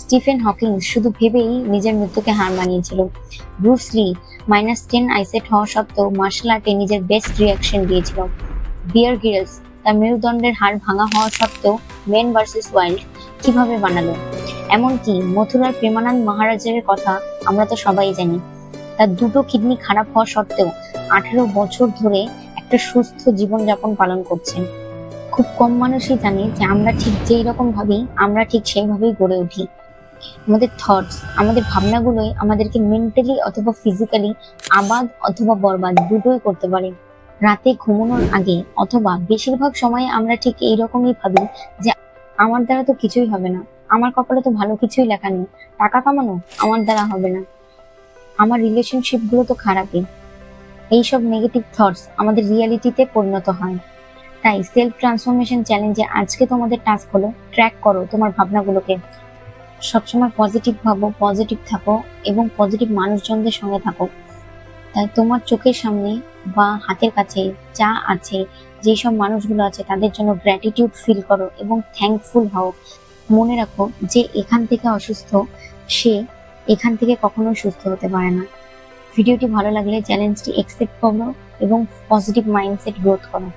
Stephen Hawking শুধু ভেবেই নিজের মৃত্যুকে হার মানিয়েছিল। ব্রুস লি মাইনাস টেন আইসেট হওয়া সত্ত্বেও মার্শাল আর্টে নিজের বেস্ট রিয়াকশন দিয়েছিল। বিয়ার গিলস তার মেরুদণ্ডের হাড় ভাঙা হওয়া সত্ত্বেও মেন ভার্সেস ওয়াইল্ড কীভাবে বানালো? এমনকি মথুরার প্রেমানন্দ মহারাজের কথা আমরা তো সবাই জানি। তার দুটো কিডনি খারাপ হওয়া সত্ত্বেও আঠেরো বছর ধরে একটা সুস্থ জীবনযাপন পালন করছেন। খুব কম মানুষই জানে যে আমরা ঠিক যেই রকম ভাবি, আমরা ঠিক সেইভাবেই গড়ে উঠি। আমাদের থটস আমাদের ভাবনাগুলোই আমাদেরকে মেন্টালি অথবা ফিজিক্যালি আবাদ অথবা বরবাদ দুটোই করতে পারে। রাতে ঘুমানোর আগে অথবা বেশিরভাগ সময় আমরা ঠিক এইরকমই ভাবি যে আমার দ্বারা তো কিছুই হবে না, আমার কপালে তো ভালো কিছুই লেখা নেই, টাকা কামানো আমার দ্বারা হবে না। আমার রিলেশনশিপগুলো তো খারাপই। এইসব নেগেটিভ থটস আমাদের রিয়ালিটিতে পরিণত হয়। তাই সেলফ ট্রান্সফরমেশন চ্যালেঞ্জে আজকে তোমাদের টাস্ক হলো ট্র্যাক করো তোমার ভাবনাগুলোকে। সবসময় পজিটিভ ভাবো পজিটিভ থাকো এবং পজিটিভ মানুষজনদের সঙ্গে থাকো। তাই তোমার চোখের সামনে বা হাতের কাছে যা আছে যেই সব মানুষগুলো আছে তাদের জন্য গ্র্যাটিটিউড ফিল করো এবং থ্যাঙ্কফুল হও। মনে রাখো যে এখান থেকে অসুস্থ, সে এখান থেকে কখনোই সুস্থ হতে পারে না। ভিডিওটি ভালো লাগলে চ্যালেঞ্জটি একসেপ্ট করো এবং পজিটিভ মাইন্ডসেট গ্রোথ করো।